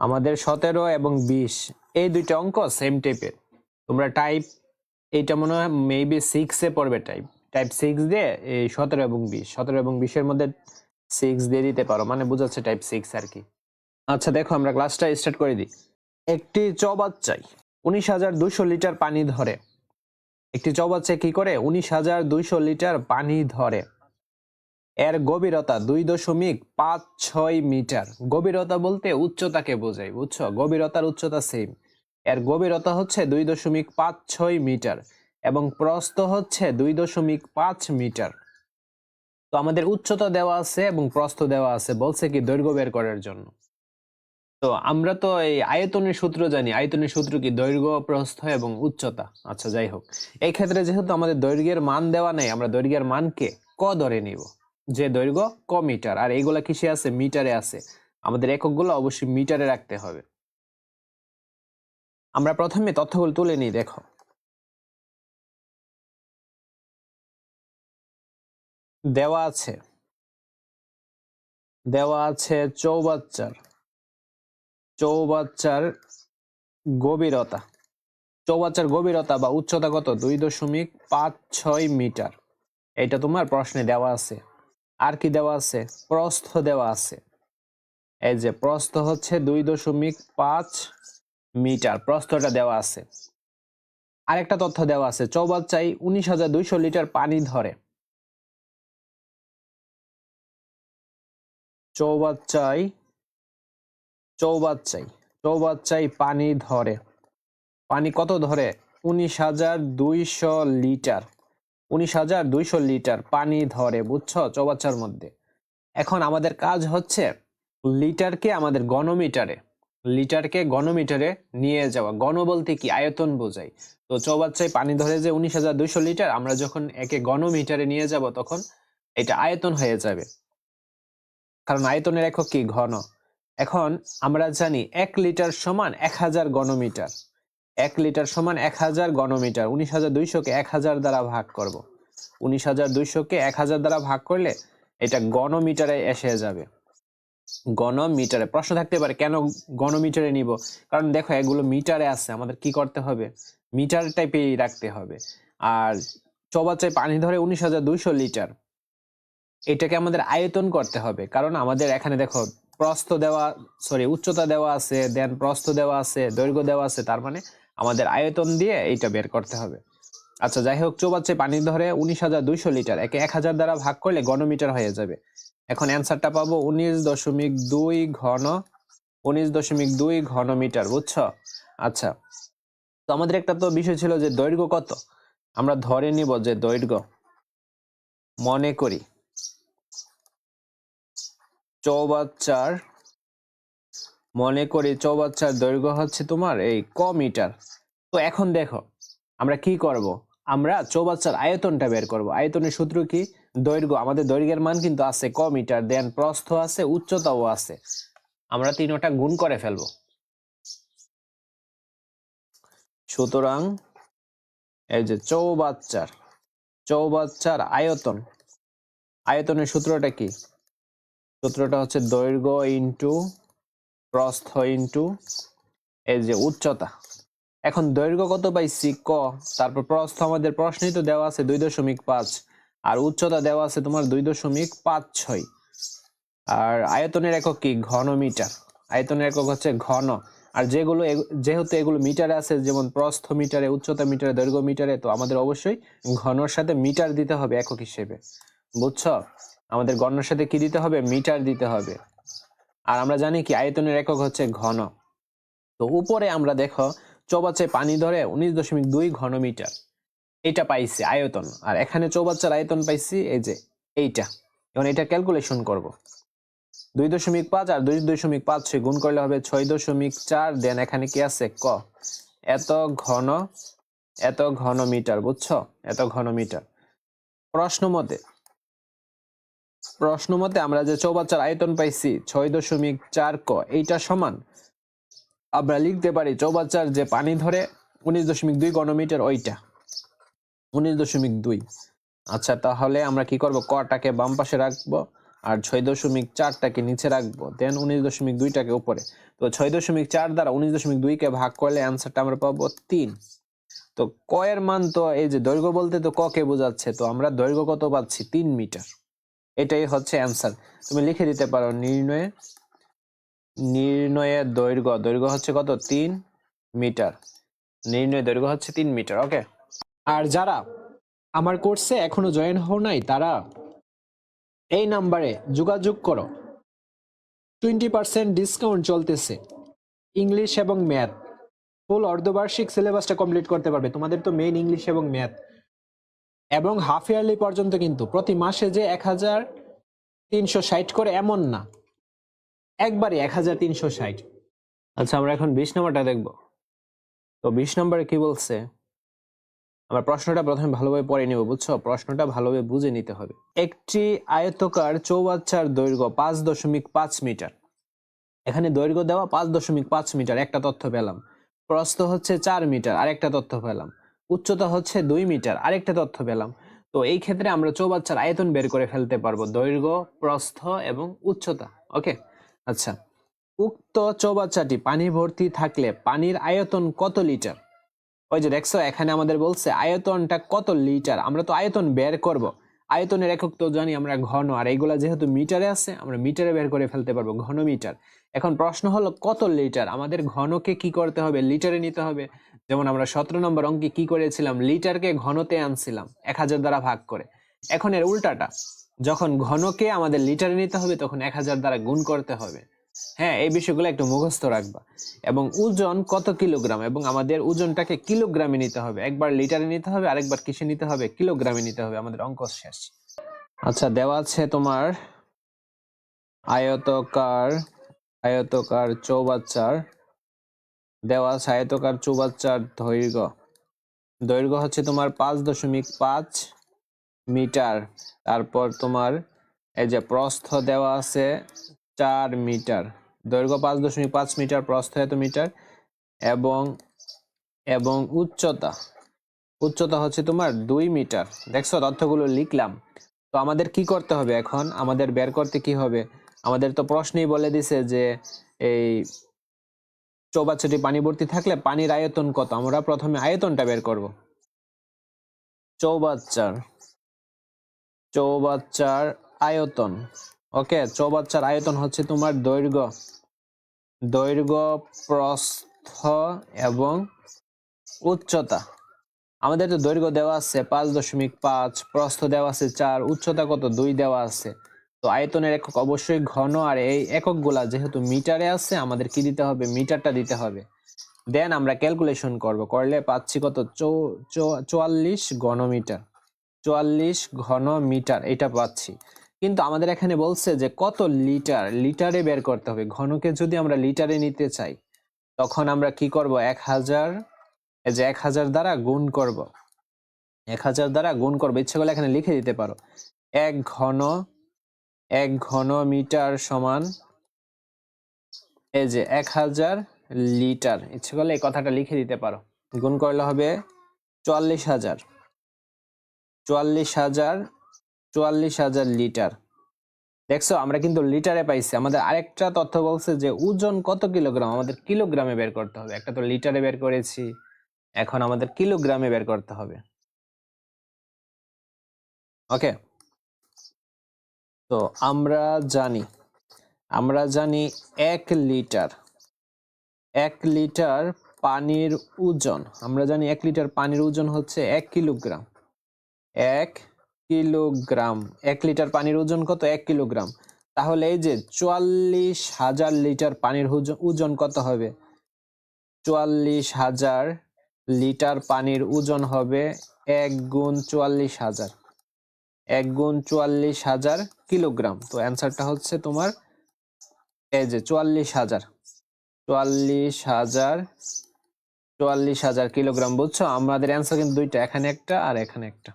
আমাদের সতেরো এবং বিশ, এই দুইটা অঙ্ক সেম টাইপের তোমরা টাইপ এইটা মনে হয় মেবি সিক্সে পড়বে টাইপ টাইপ সিক্স দিয়ে এই সতেরো এবং বিশ, সতেরো এবং বিশের মধ্যে সিক্স দিয়ে দিতে পারো মানে বোঝাচ্ছে টাইপ সিক্স আর কি আচ্ছা দেখো আমরা ক্লাসটা স্টার্ট করে দিই। একটি চবাচ্চাই উনিশ হাজার দুশো লিটার পানি ধরে। একটি চবাচ্চা কি করে? উনিশ হাজার দুইশো লিটার পানি ধরে। এর গভীরতা দুই দশমিক পাঁচ ছয় মিটার। গভীরতা বলতে উচ্চতাকে বোঝায়, বুঝছ? গভীরতার উচ্চতা সেম এর গভীরতা হচ্ছে দুই দশমিক পাঁচ ছয় মিটার এবং প্রস্থ হচ্ছে দুই দশমিক পাঁচ মিটার। তো আমাদের উচ্চতা দেওয়া আছে এবং প্রস্থ দেওয়া আছে, বলছে কি দৈর্ঘ্য বের করার জন্য। তো আমরা তো এই আয়তনের সূত্র জানি, আয়তনের সূত্র কি দৈর্ঘ্য, প্রস্থ এবং উচ্চতা? আচ্ছা যাই হোক। এই ক্ষেত্রে যেহেতু আমাদের দৈর্ঘ্যের মান দেওয়া নেই, আমরা দৈর্ঘ্যের মানকে ক ধরে নিব? যে দৈর্ঘ্য ক মিটার, আর এইগুলা কিসে আছে? মিটারে আছে। আমাদের এককগুলো অবশ্যই মিটারে রাখতে হবে। আমরা প্রথমে তথ্যগুলো তুলে নিই, দেখো। দেওয়া আছে। দেওয়া আছে চৌবাচ্চার। চৌবাচ্চার গভীরতা। চৌবাচ্চার গভীরতা বা উচ্চতা কত? দুই দশমিক পাঁচ ছয় মিটার। এটা তোমার প্রশ্নে দেওয়া আছে। আর কি দেওয়া আছে? প্রস্থ দেওয়া আছে। এই যে প্রস্থ হচ্ছে দুই দশমিক পাঁচ মিটার, প্রস্থটা দেওয়া আছে। আরেকটা তথ্য দেওয়া আছে চৌবাচ্চাই উনিশ হাজার দুইশো লিটার পানি ধরে। চৌবাচ্চাই চৌবাচ্চাই চৌবাচ্চাই পানি ধরে। পানি কত ধরে? উনিশ হাজার দুইশো লিটার। উনিশ হাজার দুইশো লিটার পানি ধরে, বুঝছ? চৌবাচ্চার মধ্যে। এখন আমাদের কাজ হচ্ছে লিটারকে আমাদের গণমিটারে, লিটারকে গণমিটারে নিয়ে যাওয়া। গণ বলতে কি? আয়তন বোঝায়। তো চৌবাচ্চায় পানি ধরে যে উনিশ হাজার দুইশো লিটার, আমরা যখন একে গণমিটারে নিয়ে যাব, তখন এটা আয়তন হয়ে যাবে। কারণ আয়তনের একক কি? ঘন। এখন আমরা জানি এক লিটার সমান এক হাজার গণমিটার। এক লিটার সমান এক হাজার গণমিটার। উনিশ হাজার দুইশোকে এক হাজার দ্বারা ভাগ করব। উনিশ হাজার দুইশোকে এক হাজার দ্বারা ভাগ করলে এটা গণমিটারে এসে যাবে। গণমিটারে। প্রশ্ন থাকতে পারে, কেন গণমিটারে নিব? কারণ দেখো, এগুলো মিটারে আছে, আমাদের কি করতে হবে? মিটার টাইপেই রাখতে হবে। আর চৌবাচ্চায় পানি ধরে উনিশ হাজার দুইশো লিটার, এটাকে আমাদের আয়তন করতে হবে। কারণ আমাদের এখানে দেখো, প্রস্থ দেওয়া সরি উচ্চতা দেওয়া আছে দেন প্রস্থ দেওয়া আছে, দৈর্ঘ্য দেওয়া আছে, তার মানে আমাদের আয়তন দিয়ে এইটা বের করতে হবে। আচ্ছা যাই হোক চৌবাচ্চে পানি ধরে উনিশ হাজার দুইশো লিটার, একে এক হাজার দ্বারা ভাগ করলে ঘনমিটার হয়ে যাবে। এখন অ্যান্সারটা পাবো উনিশ দশমিক দুই ঘন, উনিশ দশমিক দুই ঘনমিটার, বুঝছ? আচ্ছা তো আমাদের একটা তো বিষয় ছিল যে দৈর্ঘ্য কত? আমরা ধরে নিব যে দৈর্ঘ্য, মনে করি, চৌবাচ্চার মনে করি চৌবাচ্চার দৈর্ঘ্য হচ্ছে তোমার এই ক মিটার। তো এখন দেখো, আমরা কি করব? আমরা চৌবাচ্চার আয়তনটা বের করব। আয়তনের সূত্র কি? দৈর্ঘ্য, আমাদের দৈর্ঘ্যের মান কিন্তু আছে ক মিটার দেন প্রস্থ আছে, উচ্চতাও আছে। আমরা তিনটা গুণ করে ফেলব। সুতরাং এই যে চৌবাচ্চার চৌবাচ্চার আয়তন, আয়তনের সূত্রটা কি? সূত্রটা হচ্ছে দৈর্ঘ্য ইন্টু প্রস্থ ইন্টু এই যে উচ্চতা। এখন দৈর্ঘ্য কত পাইছি ক? তারপর প্রস্থ আমাদের প্রশ্নেই তো দেওয়া আছে দুই দশমিক পাঁচ। আর উচ্চতা দেওয়া আছে তোমার দুই দশমিক পাঁচ ছয়। আর আয়তনের একক কি? ঘন মিটার। আয়তনের একক হচ্ছে ঘন। আর যেগুলো যেহেতু এগুলো মিটারে আছে, যেমন প্রস্থ মিটারে, উচ্চতা মিটারে, দৈর্ঘ্য মিটারে, তো আমাদের অবশ্যই ঘনর সাথে মিটার দিতে হবে একক হিসেবে। বুঝছ? আমাদের গণনার সাথে কি দিতে হবে? মিটার দিতে হবে। আর আমরা জানি কি, আয়তনের একক হচ্ছে ঘন। তো উপরে আমরা দেখো, চৌবাচ্চায় পানি ধরে উনিশ দশমিক দুই ঘন মিটার এটা পাইছি আয়তন। আর এখানে চৌবাচ্চার আয়তন পাইছি এই যে এইটা। এখন এটা ক্যালকুলেশন করব। দুই দশমিক পাঁচ আর দুই দশমিক পাঁচ ছয় গুণ করলে হবে ছয় দশমিক চার। দেন এখানে কি আছে? ক। এত ঘন এত ঘন মিটার বুঝছ? এত ঘন মিটার প্রশ্ন মতে প্রশ্ন মতে আমরা যে চৌবাচ্চার আয়তন পাইছি ছয় দশমিক চার ক, এইটা সমান? আমরা লিখতে পারি চৌবাচ্চার যে পানি ধরে উনিশ দশমিক দুই ঘনমিটার ওইটা। উনিশ দশমিক দুই। আচ্ছা তাহলে আমরা কি করব? কটাকে বাম পাশে রাখব আর ছয় দশমিক চারটাকে নিচে রাখব। দেন উনিশ দশমিক দুইটাকে উপরে। তো ছয় দশমিক চার দ্বারা উনিশ দশমিক দুইকে ভাগ করলে অ্যান্সারটা আমরা পাবো তিন। তো ক এর মান তো এই যে দৈর্ঘ্য বলতে তো ক কে বোঝাচ্ছে? তো আমরা দৈর্ঘ্য কত পাচ্ছি? তিন মিটার। এটাই হচ্ছে অ্যান্সার তুমি লিখে দিতে পারো নির্ণয়ে নির্ণয়ের দৈর্ঘ্য। দৈর্ঘ্য হচ্ছে কত? তিন মিটার। নির্ণয় দৈর্ঘ্য হচ্ছে তিন মিটার ওকে আর যারা আমার কোর্সে এখনও জয়েন হও নাই, তারা এই নাম্বারে যোগাযোগ করো। টোয়েন্টি পার্সেন্ট ডিসকাউন্ট চলতেছে। ইংলিশ এবং ম্যাথ ফুল অর্ধবার্ষিক সিলেবাসটা কমপ্লিট করতে পারবে। তোমাদের তো মেইন ইংলিশ এবং ম্যাথ এবং হাফ ইয়ারলি পর্যন্ত কিন্তু প্রতি মাসে যে এক হাজার তিনশো ষাট করে এমন না। একবারে এক হাজার তিনশো ষাট। আচ্ছা আমরা এখন বিশ নম্বরটা দেখব। তো বিশ নম্বরে কি বলছে? আমরা প্রশ্নটা প্রথমে ভালোভাবে পড়ে নেব, বুঝছ? প্রশ্নটা ভালোভাবে বুঝে নিতে হবে। একটি আয়তকার চৌবাচ্চার দৈর্ঘ্য পাঁচ দশমিক পাঁচ মিটার। এখানে দৈর্ঘ্য দেওয়া পাঁচ দশমিক পাঁচ মিটার, একটা তথ্য পেলাম। প্রস্থ হচ্ছে চার মিটার আর একটা তথ্য পেলাম। উচ্চতা হচ্ছে দুই মিটার। আরেকটা তথ্য পেলাম। তো এই ক্ষেত্রে আমরা চৌবাচ্চার আয়তন বের করে ফেলতে পারব দৈর্ঘ্য, প্রস্থ এবং উচ্চতা। ওকে? আচ্ছা। উক্ত চৌবাচ্চাটি পানি ভর্তি থাকলে পানির আয়তন কত লিটার? ওই যে দেখছ, এখানে আমাদের বলছে আয়তনটা কত লিটার? আমরা তো আয়তন বের করব। আয়তনের একক তো জানি আমরা ঘন, আর এইগুলা যেহেতু মিটারে আছে, আমরা মিটারে বের করে ফেলতে পারব ঘন মিটার। এখন প্রশ্ন হলো, কত লিটার? আমাদের ঘনকে কি করতে হবে? লিটারে নিতে হবে। যেমন আমরা সতেরো নম্বর অঙ্কে কি করেছিলাম? লিটারকে ঘনতে আনছিলাম, এক হাজার দ্বারা ভাগ করে। এখন এর উল্টাটা, যখন ঘনকে আমাদের লিটারে নিতে হবে, তখন এক হাজার দ্বারা গুণ করতে হবে। হ্যাঁ এই বিষয়গুলো একটু মুখস্থ রাখবা। এবং ওজন কত কিলোগ্রাম? এবং আমাদের ওজনটাকে কিলোগ্রামে নিতে হবে। একবার লিটারে নিতে হবে, আরেকবার কিসে নিতে হবে? কিলোগ্রামে নিতে হবে। আমাদের অঙ্ক শেষ। আচ্ছা দেওয়া আছে তোমার আয়তকার আয়তকার চৌবাচ্চার। দেওয়া আছে আয়তকার চৌবাচ্চার দৈর্ঘ্য। দৈর্ঘ্য হচ্ছে তোমার পাঁচ দশমিক পাঁচ মিটার। তারপর তোমার এই যে প্রস্থ দেওয়া আছে চার মিটার। দৈর্ঘ্য পাঁচ দশমিক পাঁচ মিটার প্রস্থ মিটার এবং এবং উচ্চতা। উচ্চতা হচ্ছে তোমার দুই মিটার। দেখছ, তথ্যগুলো লিখলাম। তো আমাদের কি করতে হবে এখন? আমাদের বের করতে কি হবে? আমাদের তো প্রশ্নেই বলে দিছে যে এই চৌবাচ্চাটি পানি ভর্তি থাকলে পানির আয়তন কত? আমরা প্রথমে আয়তনটা বের করব। চৌবাচ্চার চৌবাচ্চার আয়তন। ওকে, চৌবাচ্চার আয়তন হচ্ছে তোমার দৈর্ঘ্য। দৈর্ঘ্য, প্রস্থ এবং উচ্চতা। আমাদের তো দৈর্ঘ্য দেওয়া আছে পাঁচ দশমিক পাঁচ, প্রস্থ দেওয়া আছে চার, উচ্চতা কত? দুই দেওয়া আছে। তো আয়তনের একক অবশ্যই ঘন আর এই এককগুলা যেহেতু মিটারে আছে, আমাদের কি দিতে হবে? মিটারটা দিতে হবে। দেন আমরা ক্যালকুলেশন করব, করলে পাচ্ছি কত? চুয়াল্লিশ ঘনমিটার। চুয়াল্লিশ ঘন মিটার এটা পাচ্ছি। কিন্তু আমাদের এখানে বলছে যে কত লিটার? লিটারে বের করতে হবে। ঘনকে যদি আমরা লিটারে নিতে চাই, তখন আমরা কি করব? এক হাজার, এই যে এক হাজার দ্বারা গুণ করব। এক হাজার দ্বারা গুণ করব। ইচ্ছে করলে এখানে লিখে দিতে পারো। এক ঘন এক ঘন মিটার সমান, এই যে এক হাজার লিটার। ইচ্ছে করলে এই কথাটা লিখে দিতে পারো। গুণ করলে হবে চুয়াল্লিশ হাজার। চুয়াল্লিশ হাজার চুয়াল্লিশ হাজার লিটার। দেখছ, আমরা কিন্তু লিটারে পাইছি। আমাদের আরেকটা তথ্য বলছে যে ওজন কত কিলোগ্রাম? আমাদের কিলোগ্রামে বের করতে হবে। একটা তো লিটারে বের করেছি। এখন আমাদের কিলোগ্রামে বের করতে হবে। ওকে? তো আমরা জানি আমরা জানি এক লিটার এক লিটার পানির ওজন, আমরা জানি এক লিটার পানির ওজন হচ্ছে এক কিলোগ্রাম। এক কিলোগ্রাম। এক লিটার পানির ওজন কত? এক কিলোগ্রাম। তাহলে এই যে চুয়াল্লিশ হাজার লিটার পানির ওজন- কত হবে? চুয়াল্লিশ হাজার লিটার পানির ওজন হবে এক গুণ চুয়াল্লিশ হাজার। এক গুণ চুয়াল্লিশ হাজার কিলোগ্রাম। তো অ্যান্সারটা হচ্ছে তোমার এই যে চুয়াল্লিশ হাজার। চুয়াল্লিশ হাজার চুয়াল্লিশ হাজার কিলোগ্রাম। বুঝছ? আমাদের অ্যান্সার কিন্তু দুইটা, এখানে একটা আর এখানে একটা।